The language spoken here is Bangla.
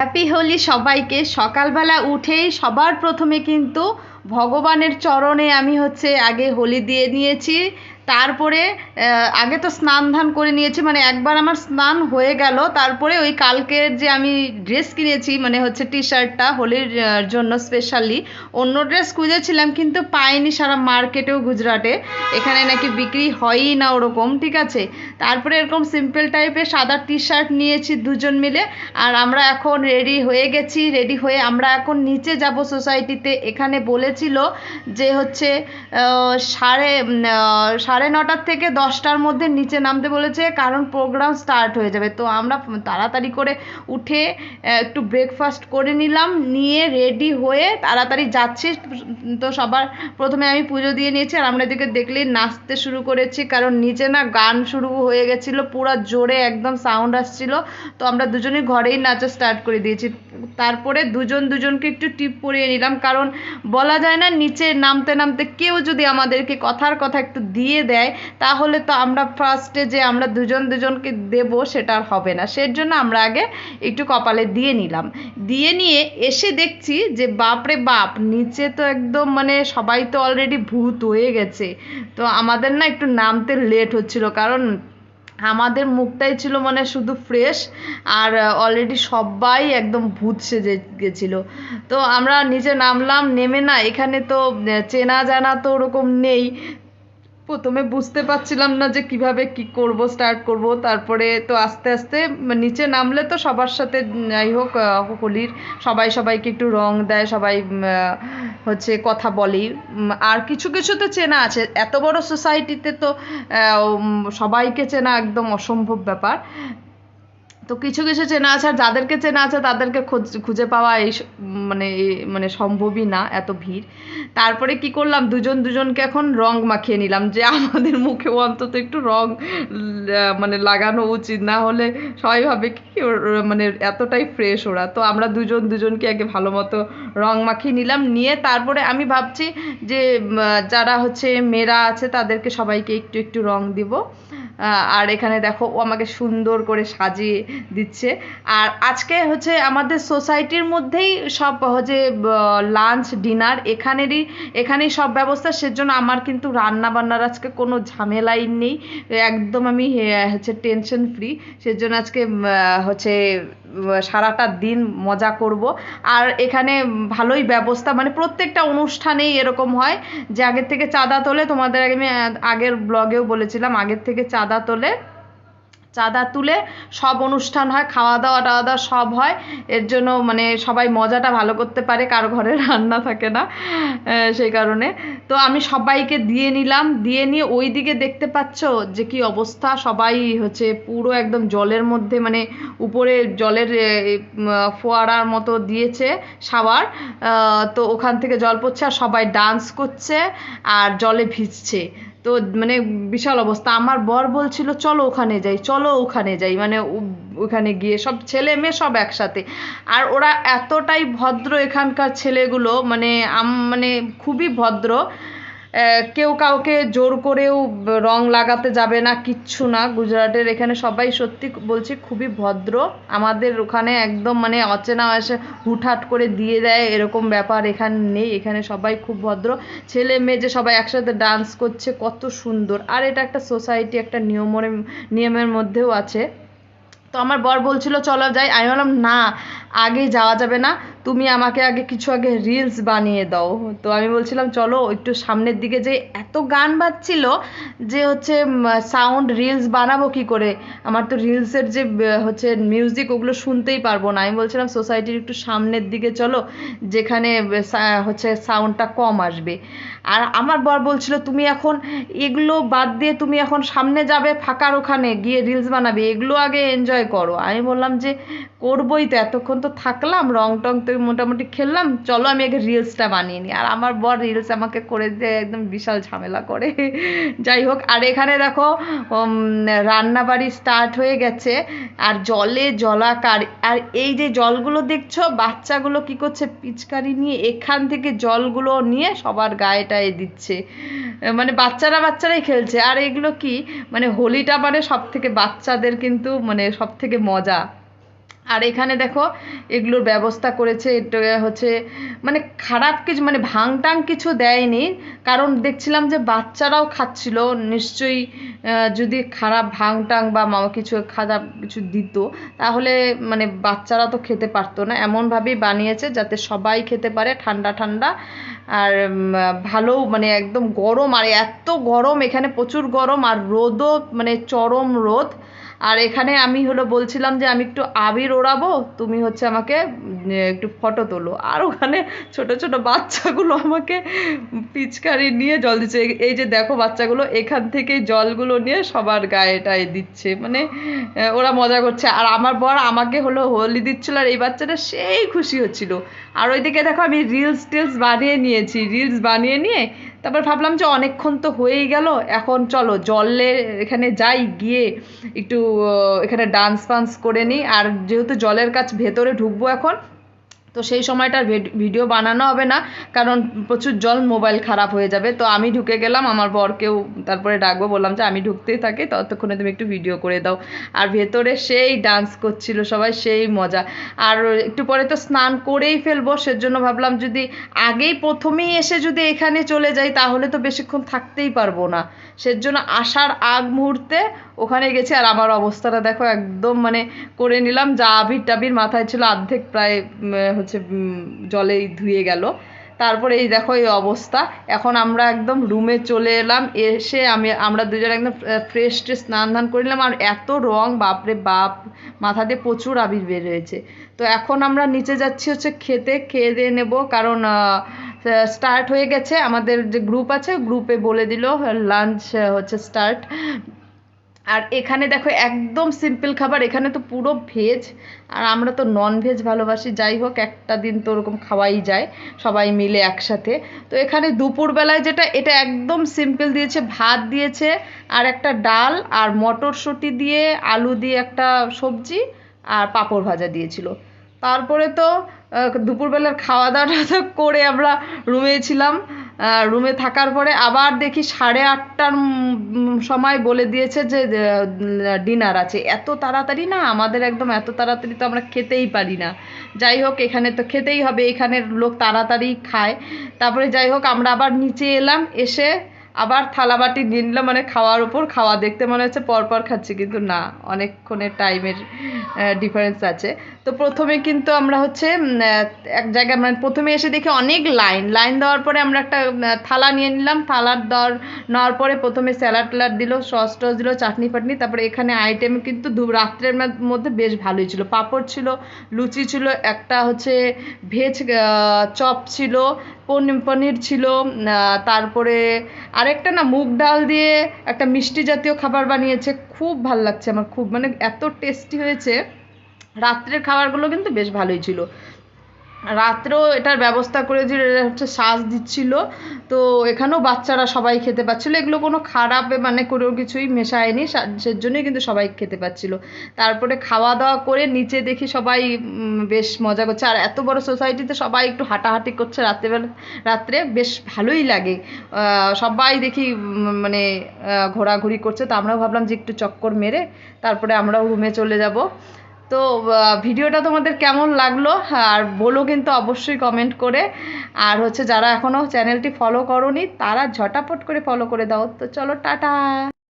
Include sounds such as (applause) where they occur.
হ্যাপি হোলি সবাইকে। সকালবেলা উঠেই সবার প্রথমে কিন্তু ভগবানের চরণে আমি হচ্ছে আগে হোলি দিয়ে নিয়েছি। তারপরে আগে তো স্নান ধান করে নিয়েছি মানে একবার আমার স্নান হয়ে গেল, তারপরে ওই কালকের যে আমি ড্রেস কিনেছি মানে হচ্ছে টি শার্টটা হোলির জন্য স্পেশালি অন্য ড্রেস খুঁজেছিলাম, কিন্তু পাইনি সারা মার্কেটেও গুজরাটে। এখানে নাকি বিক্রি হয়ই না ওরকম, ঠিক আছে? তারপরে এরকম সিম্পল টাইপের সাদা টি শার্ট নিয়েছি দুজন মিলে, আর আমরা এখন রেডি হয়ে গেছি রেডি হয়ে আমরা এখন নিচে যাব সোসাইটিতে এখানে বলেছিল যে হচ্ছে সাড়ে সাড়ে নটার থেকে দশটার মধ্যে নিচে নামতে বলেছে, কারণ প্রোগ্রাম স্টার্ট হয়ে যাবে। তো আমরা তাড়াতাড়ি করে উঠে একটু ব্রেকফাস্ট করে নিলাম, নিয়ে রেডি হয়ে তাড়াতাড়ি যাচ্ছি। তো সবার প্রথমে আমি পুজো দিয়ে নিয়েছি, আর আমরা এদিকে দেখলেই নাচতে শুরু করেছি, কারণ নিচে না গান শুরু হয়ে গেছিল, পুরো জোরে একদম সাউন্ড আসছিল। তো আমরা দুজনেই ঘরেই নাচা স্টার্ট করে দিয়েছি। তারপরে দুজন দুজনকে একটু টিপ পরিয়ে নিলাম, কারণ বলা যায় না নিচে নামতে নামতে কেউ যদি আমাদেরকে কথার কথা একটু দিয়ে দেয়, তাহলে তো আমরা ফার্স্টে যে আমরা দুজন দুজনকে দেব সেটা আর হবে না। সের জন্য আমরা আগে একটু কপালে দিয়ে নিলাম। দিয়ে নিয়ে এসে দেখছি যে বাপরে বাপ, নিচে তো একদম মানে সবাই তো অলরেডি ভূত হয়ে গেছে। তো আমাদের না একটু নামতে লেট হচ্ছিল, কারণ আমাদের মুখটাই ছিল মানে শুধু ফ্রেশ আর অলরেডি সবাই একদম ভূত সেজে গেছিল। তো আমরা নিচে নামলাম, নেমে না, এখানে তো চেনা জানা তো ওরকম নেই। প্রথমে বুঝতে পারছিলাম না যে কীভাবে কি করব স্টার্ট করব। তারপরে তো আস্তে আস্তে নিচে নামলে তো সবার সাথে যাই হোক হোলির সবাই সবাইকে একটু রং দেয়, সবাই হচ্ছে কথা বলে। আর কিছু কিছু তো চেনা আছে। এত বড় সোসাইটিতে তো সবাইকে চেনা একদম অসম্ভব ব্যাপার। তো কিছু কিছু চেনা আছে, আর যাদেরকে চেনা আছে তাদেরকে খোঁজ- পাওয়া এই মানে মানে সম্ভবই না এত ভিড়। তারপরে কি করলাম, দুজন দুজনকে এখন রং মাখিয়ে নিলাম, যে আমাদের মুখেও অন্তত একটু রং মানে লাগানো উচিত, না হলে সবাই ভাবে কি মানে এতটাই ফ্রেশ ওরা। তো আমরা দুজন দুজনকে আগে ভালো মতো রং মাখিয়ে নিলাম, নিয়ে তারপরে আমি ভাবছি যে যারা হচ্ছে মেয়েরা আছে তাদেরকে সবাইকে একটু একটু রং দিব। আর এখানে দেখো, ও আমাকে সুন্দর করে সাজিয়ে দিচ্ছে। আর আজকে হচ্ছে আমাদের সোসাইটির মধ্যেই সব হচ্ছে লাঞ্চ ডিনার এখানেরই, এখানেই সব ব্যবস্থা। সেজন্য আমার কিন্তু রান্না বান্নার আজকে কোনো ঝামেলাই নেই। একদম আমি হচ্ছে টেনশন ফ্রি সেজন্য আজকে হচ্ছে সারাটা দিন মজা করব। আর এখানে ভালোই ব্যবস্থা মানে প্রত্যেকটা অনুষ্ঠানেই এরকম হয় যে আগের থেকে চাঁদা তোলে। তোমাদের আমি আগের ব্লগেও বলেছিলাম, আগের থেকে চাঁদা তোলে চাঁদা তুলে সব অনুষ্ঠান হয় খাওয়া দাওয়া টাওয়া দাওয়া সব হয়। এর জন্য মানে সবাই মজাটা ভালো করতে পারে, কারও ঘরে রান্না থাকে না সেই কারণে। তো আমি সবাইকে দিয়ে নিলাম, দিয়ে নিয়ে ওই দিকে দেখতে পাচ্ছ যে কি অবস্থা। সবাই হচ্ছে পুরো একদম জলের মধ্যে মানে উপরে জলের ফোয়ারার মতো দিয়েছে শাওয়ার। তো ওখান থেকে জল পড়ছে আর সবাই ডান্স করছে আর জলে ভিজছে। তো মানে বিশাল অবস্থা। আমার বর বলছিল, চলো ওখানে যাই, চলো ওখানে যাই। মানে ওখানে গিয়ে সব ছেলে মেয়ে সব একসাথে। আর ওরা এতটাই ভদ্র এখানকার ছেলেগুলো মানে আম মানে খুবই ভদ্র। কেউ কাউকে জোর করেও রং লাগাতে যাবে না, কিচ্ছু না। গুজরাটের এখানে সবাই সত্যি বলছি খুবই ভদ্র। আমাদের ওখানে একদম মানে অচেনা এসে হুটহাট করে দিয়ে দেয়, এরকম ব্যাপার এখানে নেই। এখানে সবাই খুব ভদ্র। ছেলে মেয়ে যে সবাই একসাথে ডান্স করছে, কত সুন্দর। আর এটা একটা সোসাইটি একটা নিয়মের নিয়মের মধ্যেও আছে। তো আমার বর বলছিল, চলো যাই। আমি বললাম, না। আগে যাওয়া যাবে না। তুমি আমাকে আগে কিছু আগে রিলস বানিয়ে দাও। তো আমি বলছিলাম, চলো একটু সামনের দিকে যে এত গান বাজছিল যে হচ্ছে সাউন্ড রিলস বানাবো কি করে? আমার তো রিলসের যে হচ্ছে মিউজিক ওগুলো শুনতেই পারব না। আমি বলছিলাম সোসাইটির একটু সামনের দিকে চলো, যেখানে হচ্ছে সাউন্ডটা কম আসবে। আর আমার বর বলছিল, তুমি এখন এগুলো বাদ দিয়ে তুমি এখন সামনে যাবে, ফাঁকার ওখানে গিয়ে রিলস বানাবে। এগুলো আগে এনজয় করো। আমি বললাম যে, করবোই তো, এতক্ষণ তো থাকলাম রং টং তো মোটামুটি খেললাম। চলো আমি আগে রিলসটা বানিয়ে নিই। আর আমার বর রিলস আমাকে করে দিয়ে একদম বিশাল ঝামেলা করে। (laughs) যাই হোক, আর এখানে দেখো রান্নাবাড়ি স্টার্ট হয়ে গেছে। আর জলে জলাকার। আর এই যে জলগুলো দেখছ, বাচ্চাগুলো কি করছে, পিচকারি নিয়ে এখান থেকে জলগুলো নিয়ে সবার গায়ে টায়ে দিচ্ছে। মানে বাচ্চারা বাচ্চারাই খেলছে। আর এগুলো কি মানে হোলিটা মানে সব থেকে বাচ্চাদের কিন্তু মানে সব থেকে মজা। আর এখানে দেখো, এগুলোর ব্যবস্থা করেছে, এটা হচ্ছে মানে খারাপ কিছু মানে ভাংটাং কিছু দেয়নি। কারণ দেখছিলাম যে বাচ্চারাও খাচ্ছিল, নিশ্চয়ই যদি খারাপ ভাংটাং বা কিছু খারাপ কিছু দিত, তাহলে মানে বাচ্চারা তো খেতে পারতো না। এমনভাবেই বানিয়েছে যাতে সবাই খেতে পারে ঠান্ডা ঠান্ডা। আর ভালো মানে একদম গরম, আর এত গরম, এখানে প্রচুর গরম, আর রোদও মানে চরম রোদ। আর এখানে আমি হলো বলছিলাম যে আমি একটু আবির ওড়াবো, তুমি হচ্ছে আমাকে একটু ফটো তোলো। আর ওখানে ছোট ছোট বাচ্চাগুলো আমাকে পিচকারি নিয়ে জল দিচ্ছে। এই- যে দেখো বাচ্চাগুলো, এখান থেকে জলগুলো নিয়ে সবার গায়ে টায়ে দিচ্ছে। মানে ওরা মজা করছে। আর আমার বর আমাকে হলো হোলি দিচ্ছিল আর এই বাচ্চাটা সেই খুশি হচ্ছিল। আর ওইদিকে দেখো আমি রিলস টিলস বানিয়ে নিয়েছি। রিলস বানিয়ে নিয়ে তারপর ভাবলাম যে অনেকক্ষণ তো হয়েই গেল, এখন চলো জলে এখানে যাই, গিয়ে একটু এখানে ডান্স ফান্স করে নিই। আর যেহেতু জলের কাছ ভেতরে ঢুকবো এখন তো সেই সময়টা আর ভিডিও বানানো হবে না, কারণ প্রচুর জল মোবাইল খারাপ হয়ে যাবে। তো আমি ঢুকে গেলাম, আমার বরকেও তারপরে ডাকবো, বললাম যে আমি ঢুকতেই থাকি ততক্ষণে তুমি একটু ভিডিও করে দাও। আর ভেতরে সেই ডান্স করছিল, সবাই সেই মজা। আর একটু পরে তো স্নান করেই ফেলব, সেজন্য ভাবলাম যদি আগেই প্রথমেই এসে যদি এখানে চলে যাই, তাহলে তো বেশিক্ষণ থাকতেই পারব না। সেজন্য আসার আগ মুহূর্তে ওখানে গেছি আর আমার অবস্থাটা দেখো একদম মানে করে নিলাম। যা আবির টাবির মাথায় ছিল অর্ধেক প্রায় হচ্ছে জলেই ধুয়ে গেল। তারপরে এই দেখো এই অবস্থা। এখন আমরা একদম রুমে চলে এলাম। এসে আমি, আমরা দুজন একদম ফ্রেশ ট্রেশ স্নান ধান করে নিলাম। আর এত রং, বাপরে বাপ, মাথা দিয়ে প্রচুর আবির বের হয়েছে। তো এখন আমরা নিচে যাচ্ছি হচ্ছে খেতে। খেয়ে দিয়ে নেব কারণ স্টার্ট হয়ে গেছে। আমাদের যে গ্রুপ আছে গ্রুপে বলে দিল লাঞ্চ হচ্ছে স্টার্ট আর এখানে দেখো একদম সিম্পল খাবার, এখানে তো পুরো ভেজ আর আমরা তো নন ভেজ ভালোবাসি। যাই হোক, একটা দিন তো ওরকম খাওয়াই যায়, সবাই মিলে একসাথে। তো এখানে দুপুরবেলায় যেটা, এটা একদম সিম্পল দিয়েছে, ভাত দিয়েছে, আর একটা ডাল, আর মটরশুঁটি দিয়ে আলু দিয়ে একটা সবজি, আর পাঁপড় ভাজা দিয়েছিল। তারপরে তো দুপুরবেলার খাওয়া দাওয়াটা তো করে আমরা রুমে ছিলাম। রুমে থাকার পরে আবার দেখি সাড়ে আটটার সময় বলে দিয়েছে যে ডিনার আছে। এত তাড়াতাড়ি না? আমাদের একদম এত তাড়াতাড়ি তো আমরা খেতেই পারি না। যাই হোক, এখানে তো খেতেই হবে। এখানের লোক তাড়াতাড়ি খায়। তারপরে যাই হোক, আমরা আবার নিচে এলাম। এসে আবার থালাবাটি নিলাম মানে খাওয়ার উপর, খাওয়া দেখতে মনে হচ্ছে পরপর খাচ্ছি, কিন্তু না অনেকক্ষণের টাইমের ডিফারেন্স আছে। তো প্রথমে কিন্তু আমরা হচ্ছে এক জায়গায় মানে প্রথমে এসে দেখি অনেক লাইন লাইন দেওয়ার পরে আমরা একটা থালা নিয়ে নিলাম। থালার দেওয়ার, নেওয়ার পরে প্রথমে স্যালাড ট্যালাড দিল সস টস দিল, চাটনি ফাটনি, তারপরে এখানে আইটেম কিন্তু দু, রাত্রের মধ্যে বেশ ভালোই ছিল। পাঁপড় ছিল, লুচি ছিল, একটা হচ্ছে ভেজ চপ ছিল, পনি- পনির ছিল তারপরে আরেকটা না মুগ ডাল দিয়ে একটা মিষ্টি জাতীয় খাবার বানিয়েছে, খুব ভালো লাগছে আমার, খুব মানে এত টেস্টি হয়েছে। রাত্রের খাবারগুলো কিন্তু বেশ ভালোই ছিল। রাত্রেও এটার ব্যবস্থা করে এরা হচ্ছে শ্বাস দিচ্ছিল, তো এখানেও বাচ্চারা সবাই খেতে পাচ্ছিলো। এগুলো কোনো খারাপ মানে কোনো কিছুই মেশায়নি, সা- সেজন্যই কিন্তু সবাই খেতে পাচ্ছিল। তারপরে খাওয়া দাওয়া করে নিচে দেখি সবাই বেশ মজা করছে। আর এত বড় সোসাইটিতে সবাই একটু হাঁটাহাঁটি করছে রাত্রেবেলা, রাত্রে বেশ ভালোই লাগে। সবাই দেখি মানে ঘোরাঘুরি করছে। তো আমরাও ভাবলাম যে একটু চক্কর মেরে তারপরে আমরাও রুমে চলে যাব। তো ভিডিওটা তোমাদের কেমন লাগল? আর বলো কিন্তু অবশ্যই কমেন্ট করে। আর হচ্ছে যারা এখনও চ্যানেলটি ফলো করনি, তারা ঝটাপট করে ফলো করে দাও। তো চলো, টাটা!